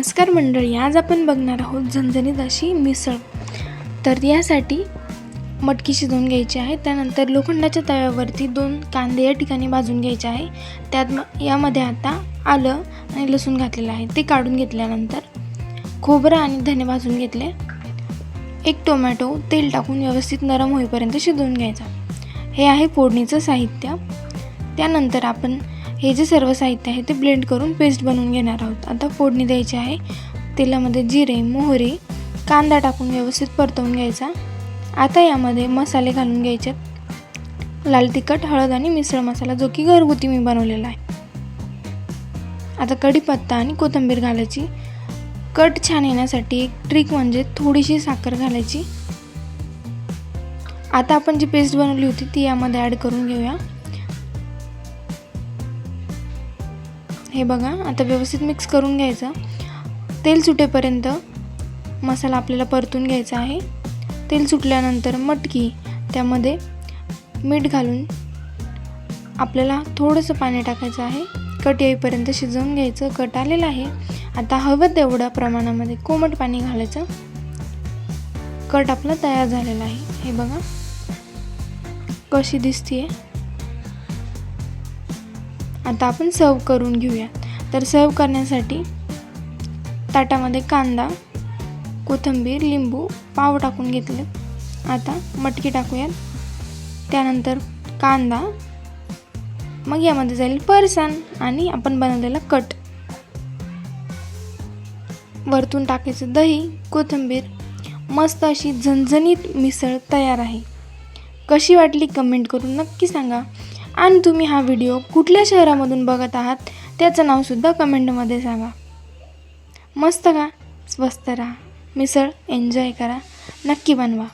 नमस्कार मंडळी आज आपण बघणार आहोत झणझणीत अशी मिसळ. तर यासाठी मटकी शिजवून घ्यायची आहे त्यानंतर लोखंडाच्या तव्यावरती दोन कांदे या ठिकाणी भाजून घ्यायचे आहे. त्यात यामध्ये आता आलं आणि लसूण घातलेलं आहे ते काढून घेतल्यानंतर खोबरं आणि धने भाजून घेतले. एक टोमॅटो तेल टाकून व्यवस्थित नरम होईपर्यंत शिजवून घ्यायचा. हे आहे फोडणीचं साहित्य. त्यानंतर आपण हे जे सर्व साहित्य आहे ते ब्लेंड करून पेस्ट बनवून घेणार आहोत. आता फोडणी द्यायची आहे. तेलामध्ये जिरे मोहरी कांदा टाकून व्यवस्थित परतवून घ्यायचा. आता यामध्ये मसाले घालून घ्यायचे. लाल तिखट हळद आणि मिसळ मसाला जो की घरगुती मी बनवलेला आहे. आता कढीपत्ता आणि कोथिंबीर घालायची. कट छान येण्यासाठी एक ट्रिक म्हणजे थोडीशी साखर घालायची. आता आपण जी पेस्ट बनवली होती ती यामध्ये ॲड करून घेऊया. हे बघा आता व्यवस्थित मिक्स करून घ्यायचं. तेल सुटेपर्यंत मसाला आपल्याला परतून घ्यायचा आहे. तेल सुटल्यानंतर मटकी त्यामध्ये मीठ घालून आपल्याला थोडंसं पाणी टाकायचं आहे. कट येईपर्यंत शिजवून घ्यायचं. कट आलेलं आहे. आता हवं तेवढ्या प्रमाणामध्ये कोमट पाणी घालायचं. कट आपला तयार झालेला आहे. हे बघा कशी दिसतीये. आता आपण सर्व करून घेऊया. तर सर्व करण्यासाठी ताटामध्ये कांदा कोथिंबीर लिंबू पाव टाकून घेतले. आता मटकी टाकूयात. त्यानंतर कांदा. मग यामध्ये जाईल फरसाण आणि आपण बनवलेला कट. वरतून टाकायचं दही कोथिंबीर. मस्त अशी झणझणीत मिसळ तयार आहे. कशी वाटली कमेंट करून नक्की सांगा. आणि तुम्ही हा व्हिडिओ कुठल्या शहरामधून बघत आहात त्याचं नावसुद्धा कमेंटमध्ये सांगा. मस्त का? स्वस्त राहा. मिसळ एन्जॉय करा. नक्की बनवा.